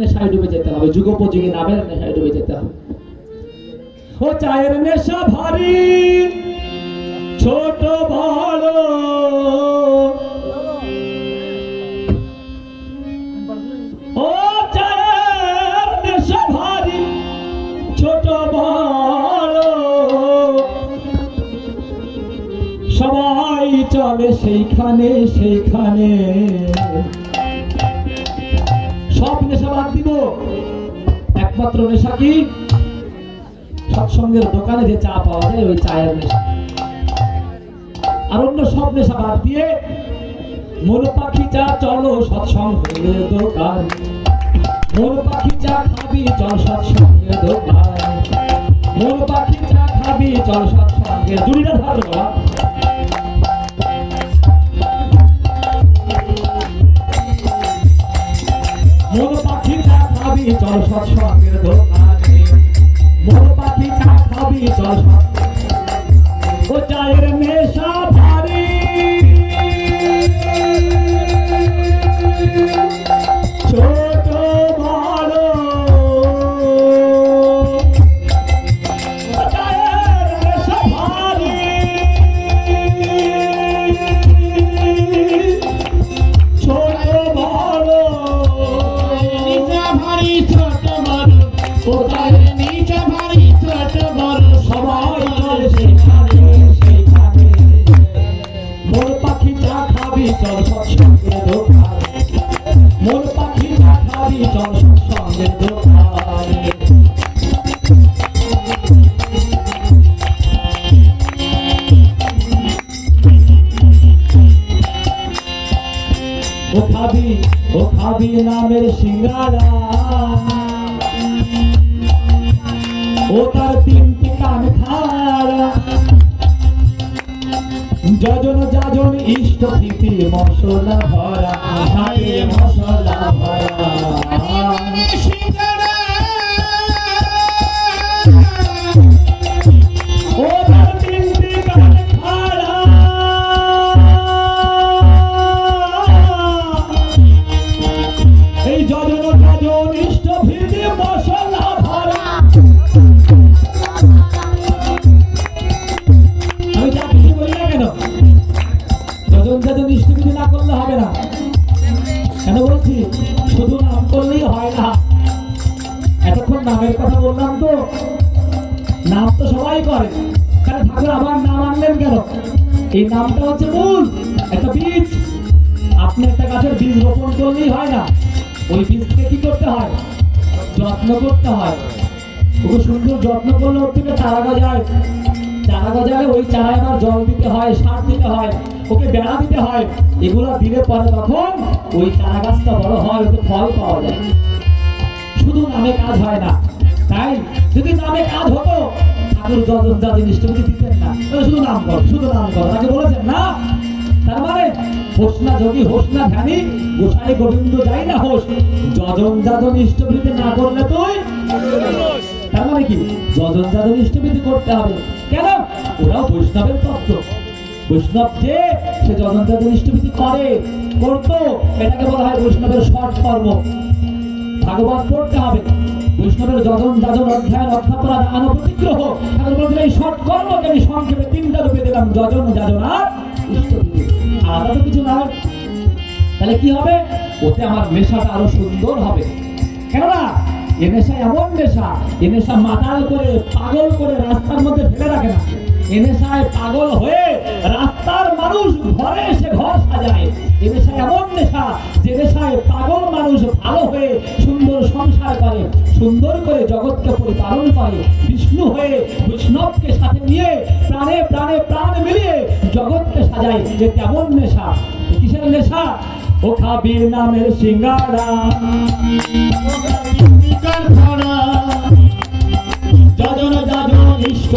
নেশায় ডুবে যেতে হবে, যুগোপযোগী নামের নেশায় ডুবে যেতে হবে। ও চায়ের নেশা ভারী, ছোট চলে সেইখানে সেইখানে। সব নেশা বাদ দিব। একমাত্র নেশা কি? সৎসঙ্গের দোকানে যে চা পাওয়া যায়, ওই চায়ের নেশা। আর অন্য সব নেশা বাদ দিয়ে মন পাখি চা চলো সৎসঙ্গের দোকান। মন পাখি চা খাবি, চল সৎসঙ্গের দোকান। মন পাখি চা খাবি, চল সৎসঙ্গের জুড়িটা ধর বাবা। মন পাখি চা খাবি চল সৎসঙ্গের দোকানে। মোর পাখি চা খাবি চল সৎ- ও খাবি নামের সিঙ্গারা। ও তার তিনটি কান খারা যজন যাজন ইষ্ট প্রীতি মশলা ভরা। মশলা ভরা। এই নামটা হচ্ছে মূল, একটা বীজ। আপনি একটা গাছের বীজ রোপণ করলেই হয় না। ওই বীজকে কি করতে হয়? যত্ন করতে হয়। খুব সুন্দর যত্ন করলে ওর থেকে চারা গজায়। চারা গজালে ওই চারায় আবার জল দিতে হয়, সার দিতে হয়, ওকে বেড়া দিতে হয়। এগুলো দিলে পরে তখন ওই চারা গাছটা বড় হয়, ওতে ফল পাওয়া যায়। শুধু নামে কাজ হয় না। তাই যদি নামে কাজ হতো ঠাকুর যা জিনিসটা যদি দিতেন না? শুধু নাম কর, শুধু নাম কর। তাকে বলেছেন না। তার মানে হোসনা যোগী হোসনা ধ্যানী, গোসাই গোবিন্দ যাই না হোস, যজন যাজন ইষ্টবৃত্তি না করলে তুই তার মানে কি? যজন যাজন ইষ্টবৃত্তি করতে হবে। কেন? ওরাও বৈষ্ণবের তত্ত্ব বৈষ্ণব যে, সে যজন যাজন ইষ্টবৃত্তি করে, করতো। এটাকে বলা হয় বৈষ্ণবের শর্ট কর্ম ভাগবত পড়তে হবে। বৈষ্ণবের যজন ঠাকুর বলছেন এই শর্ট কর্মকে আমি সংক্ষেপে তিনটা রূপে দিলাম, যজন, যাজন আর তো কিছু না তাহলে কি হবে? ওতে আমার আরও সুন্দর হবে। কেননা, এ নেশা এমন নেশা, এ নেশা মাতাল করে, পাগল করে রাস্তার মধ্যে ফেলে রাখে না। এ নেশায় পাগল হয়ে রাস্তার মানুষ ঘরে এসে ঘর সাজায়। এ নেশা এমন নেশা, যে নেশায় ভালো হয়ে সুন্দর সংসার করে, সুন্দর করে জগৎকে পরিপালন করে, বিষ্ণু হয়ে বৈষ্ণবকে সাথে নিয়ে প্রাণে প্রাণে প্রাণ মিলিয়ে জগৎকে সাজায় যে কেমন নেশা কিসের নেশা? ও খাবি নামের সিঙ্গারা যজন, যাজন, ইষ্ট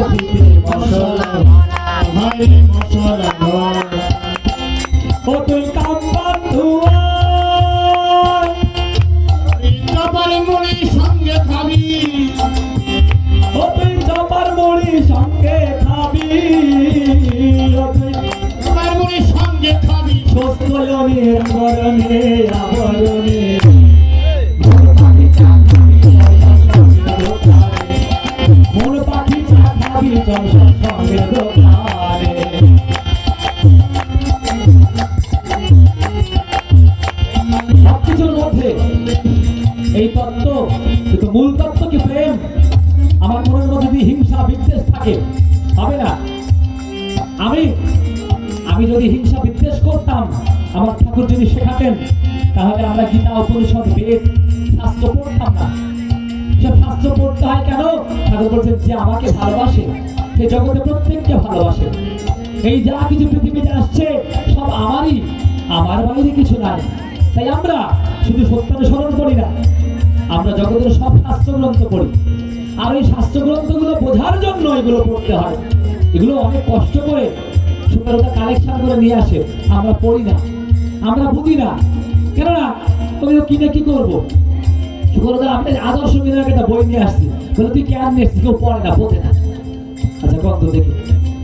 এই তত্ত্ব, কিন্তু তত্ত্ব কি প্রেম? আমার মনের মধ্যে হিংসা, বিদ্বেষ হবে না। আমি আমি যদি হিংসা, বিদ্বেষ করতাম আমার ঠাকুর যদি শেখাতেন, তাহলে আমরা গীতা উপনিষদ, বেদ, শাস্ত্র পড়তাম না। সে শাস্ত্র পড়তে হয় কেন? ঠাকুর বলছেন, যে আমাকে ভালোবাসে সে জগতে প্রত্যেককে ভালোবাসে। এই যা কিছু পৃথিবীতে আসছে, সব আমারই, আমার বাইরে কিছু নাই। তাই আমরা শুধু সত্যানুসরণ করি না, আমরা জগতের সব শাস্ত্র গ্রন্থ পড়ি। আর ওই শাস্ত্র গ্রন্থগুলো বোঝার জন্য এগুলো পড়তে হয়। এগুলো অনেক কষ্ট করে সুন্দরতা কালেকশন করে নিয়ে আসে, আমরা পড়ি না। আমরা বুঝি না কেননা তুমি কিনে কি করব? আমি আদর্শ বিধায়ক একটা বই নিয়ে আসছি। বলে, তুই কেন নিয়ে এসছিস? কেউ পড়ে না বোঝে না আচ্ছা কত দেখি।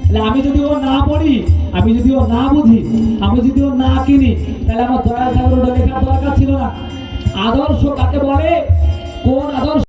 তাহলে আমি যদি ও না পড়ি, আমি যদি ও না বুঝি, আমি যদি ও না কিনি, তাহলে আমার দয়াল ঠাকুর লেখার দরকার ছিল না। আদর্শ কাকে বলে? কোন আদর্শ